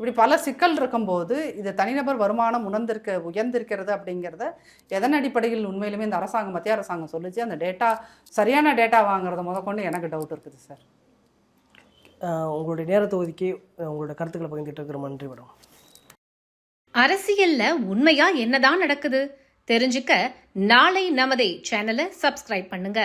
இப்படி பல சிக்கல் இருக்கும்போது இது தனிநபர் வருமானம் உணர்ந்திருக்க உயர்ந்திருக்கிறது அப்படிங்கிறத எதன் அடிப்படையில் உண்மையிலுமே இந்த அரசாங்கம் மத்திய அரசாங்கம் சொல்லுச்சு? அந்த டேட்டா சரியான டேட்டா வாங்குறத முதற்கொண்டு எனக்கு டவுட் இருக்குது சார் உங்களுடைய நேரத்தை ஒதுக்கி அஹ், உங்களுடைய கருத்துக்களை பகிர்ந்துட்டு இருக்கிற நன்றி மேடம் அரசியல்ல உண்மையா என்னதான் நடக்குது? தெரிஞ்சுக்க நாளை நமதே சேனலை சப்ஸ்கிரைப் பண்ணுங்க.